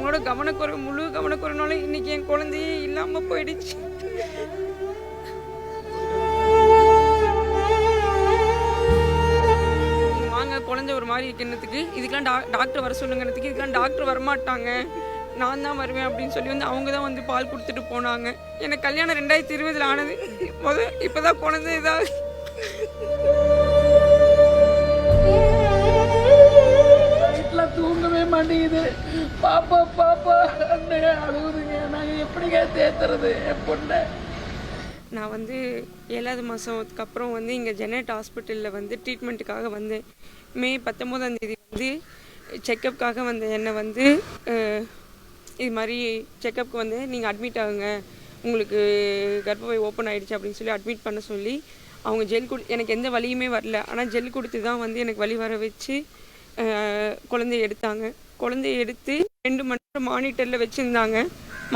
அவங்களோட கவனக்குறை முழு கவனக்குறைனால இன்னைக்கு என் குழந்தையே இல்லாம போயிடுச்சு. வாங்க குழந்தை ஒரு மாதிரி கிண்ணத்துக்கு இதுக்கெல்லாம் டா டாக்டர் வர சொல்லுங்கிறதுக்கு இதுக்கெல்லாம் டாக்டர் வரமாட்டாங்க. நான் தான் வருவேன் அப்படின்னு சொல்லி வந்து அவங்க தான் வந்து பால் கொடுத்துட்டு போனாங்க. எனக்கு கல்யாணம் ரெண்டாயிரத்தி இருபதுல ஆனது. முத இப்போதான் குழந்தை இதாக மாட்டேங்குது பாப்பா பாப்பா அண்ணே அழுகுதுங்க. நாங்கள் எப்படிங்க தேத்துறது? என் பொண்ணை. நான் வந்து ஏழாவது மாதத்துக்கு அப்புறம் வந்து இங்கே ஜெனட் ஹாஸ்பிட்டலில் வந்து ட்ரீட்மெண்ட்டுக்காக வந்தேன். மே பத்தொம்போதாந்தேதி வந்து செக்கப்புக்காக வந்த என்னை வந்து இது மாதிரி செக்கப்புக்கு வந்து நீங்கள் அட்மிட் ஆகுங்க. உங்களுக்கு கர்ப்பப்பை ஓப்பன் ஆகிடுச்சு அப்படின்னு சொல்லி அட்மிட் பண்ண சொல்லி அவங்க ஜெல் கொடு எனக்கு எந்த வழியுமே வரல. ஆனால் ஜெல் கொடுத்து தான் வந்து எனக்கு வழி வர வச்சு குழந்தைய எடுத்தாங்க. குழந்தைய எடுத்து ரெண்டு மணி நேரம் மானிட்டரில் வச்சுருந்தாங்க.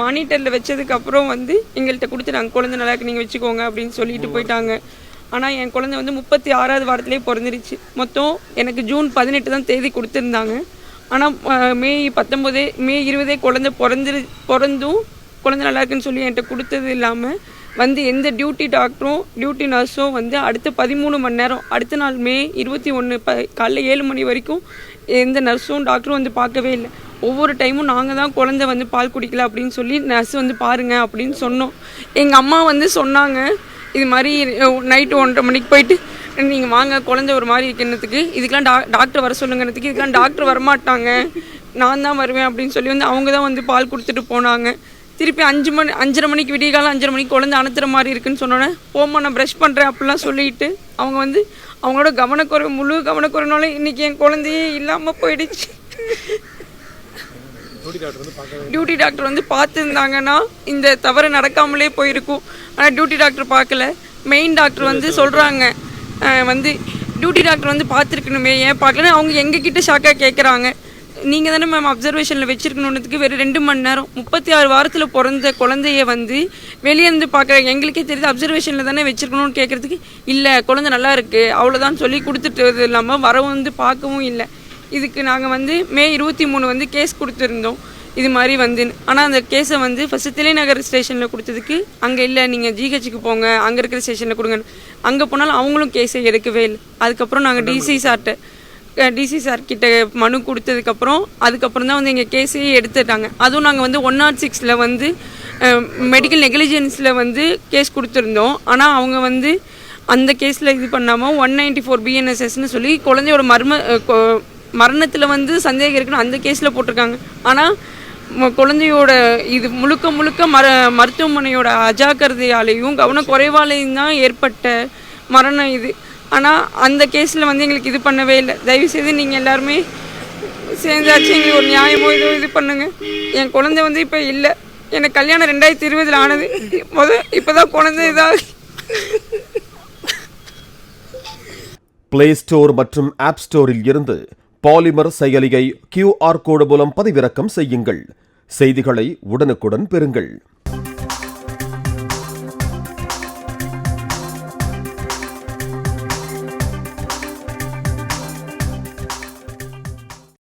மானிட்டரில் வச்சதுக்கப்புறம் வந்து எங்கள்கிட்ட கொடுத்துட்டாங்க. குழந்தை நல்லா இருக்கு நீங்கள் வச்சுக்கோங்க அப்படின்னு சொல்லிட்டு போயிட்டாங்க. ஆனால் என் குழந்தை வந்து முப்பத்தி ஆறாவது வாரத்திலே பிறந்துருச்சு. மொத்தம் எனக்கு ஜூன் பதினெட்டு தான் தேதி கொடுத்துருந்தாங்க. ஆனால் மே பத்தொம்போதே மே இருபதே குழந்தை பிறந்துரு பிறந்தும் குழந்தை நல்லா இருக்குன்னு சொல்லி என்கிட்ட கொடுத்தது இல்லாமல் வந்து எந்த டியூட்டி டாக்டரும் டியூட்டி நர்ஸும் வந்து அடுத்த பதிமூணு மணி நேரம் அடுத்த நாள் மே இருபத்தி ஒன்று ப காலைல ஏழு மணி வரைக்கும் எந்த நர்ஸும் டாக்டரும் வந்து பார்க்கவே இல்லை. ஒவ்வொரு டைமும் நாங்கள் தான் குழந்தை வந்து பால் குடிக்கல அப்படின்னு சொல்லி நர்ஸ் வந்து பாருங்கள் அப்படின்னு சொன்னோம். எங்கள் அம்மா வந்து சொன்னாங்க இது மாதிரி நைட்டு ஒன்றரை மணிக்கு போயிட்டு நீங்கள் வாங்க குழந்தை ஒரு மாதிரி இருக்கிறதுக்கு இதுக்கெல்லாம் டா டாக்டர் வர சொல்லுங்கிறதுக்கு இதுக்கெல்லாம் டாக்டர் வரமாட்டாங்க. நான் தான் வருவேன் அப்படின்னு சொல்லி வந்து அவங்க தான் வந்து பால் கொடுத்துட்டு போனாங்க. திருப்பி அஞ்சு மணி அஞ்சரை மணிக்கு விடிய காலம் அஞ்சரை மணிக்கு குழந்தை அனுத்துற மாதிரி இருக்குன்னு சொன்னோன்னே போம்மா நான் ப்ரஷ் பண்ணுறேன் அப்படிலாம் சொல்லிட்டு அவங்க வந்து அவங்களோட கவனக்குறைவு முழு கவனக்குறைனால இன்னைக்கு என் குழந்தையே இல்லாமல் போயிடுச்சு. டியூட்டி டாக்டர் வந்து பார்த்துருந்தாங்கன்னா இந்த தவறு நடக்காமலே போயிருக்கும். ஆனால் டியூட்டி டாக்டர் பார்க்கல. மெயின் டாக்டர் வந்து சொல்கிறாங்க வந்து டியூட்டி டாக்டர் வந்து பார்த்துருக்கணுமே ஏன் பார்க்கல அவங்க எங்ககிட்ட ஷாக்காக கேட்குறாங்க நீங்கள் தானே மேம் அப்சர்வேஷனில் வச்சிருக்கணுன்றதுக்கு வெறும் ரெண்டு மணி நேரம். முப்பத்தி ஆறு வாரத்தில் பிறந்த குழந்தைய வந்து வெளியே இருந்து பார்க்குற எங்களுக்கே தெரியுது அப்சர்வேஷனில் தானே வச்சிருக்கணும்னு கேட்குறதுக்கு இல்லை குழந்தை நல்லா இருக்குது அவ்வளோதான் சொல்லி கொடுத்துட்டு இல்லாமல் வரவும் வந்து பார்க்கவும் இல்லை. இதுக்கு நாங்கள் வந்து மே இருபத்தி மூணு வந்து கேஸ் கொடுத்துருந்தோம். இது மாதிரி வந்து ஆனால் அந்த கேஸை வந்து ஃபஸ்ட்டு திலைநகர் ஸ்டேஷனில் கொடுத்ததுக்கு அங்கே இல்லை நீங்கள் ஜிஹெச்சுக்கு போங்க அங்கே இருக்கிற ஸ்டேஷனில் கொடுங்க. அங்கே போனாலும் அவங்களும் கேஸை எடுக்கவே இல்லை. அதுக்கப்புறம் நாங்கள் டிசி சார்கிட்ட டிசி சார் கிட்ட மனு கொடுத்ததுக்கப்புறம் அதுக்கப்புறம் தான் வந்து எங்கள் கேஸையே எடுத்துட்டாங்க. அதுவும் நாங்கள் வந்து ஒன் நாட் சிக்ஸில் வந்து மெடிக்கல் நெக்லிஜென்ஸில் வந்து கேஸ் கொடுத்துருந்தோம். ஆனால் அவங்க வந்து அந்த கேஸில் இது பண்ணாமல் ஒன் நைன்டி ஃபோர் பிஎன்எஸ்எஸ்னு சொல்லி குழந்தையோட மர்ம மரணத்தில் வந்து சந்தேகம் இருக்குன்னு அந்த கேஸில் போட்டிருக்காங்க. ஆனால் ம- குழந்தையோட இது முழுக்க முழுக்க மர மருத்துவமனையோட அஜாக்கிரதையாலேயும் கவனக்குறைவாலேயும் தான் ஏற்பட்ட மரணம் இது. ஆனால் அந்த கேஸில் வந்து எங்களுக்கு இது பண்ணவே இல்லை. தயவுசெய்து நீங்கள் எல்லாருமே சேர்ந்தாச்சு எங்களுக்கு ஒரு நியாயமோ இதோ இது பண்ணுங்க. என் குழந்தை வந்து இப்போ இல்லை. எனக்கு கல்யாணம் ரெண்டாயிரத்தி இருபதில் ஆனது. முத இப்போ தான் குழந்தை இதாக பிளே ஸ்டோர் மற்றும் ஆப் ஸ்டோரில் இருந்து பாலிமர் செயலியை கியூஆர் கோடு மூலம் பதிவிறக்கம் செய்யுங்கள். செய்திகளை உடனுக்குடன் பெறுங்கள்.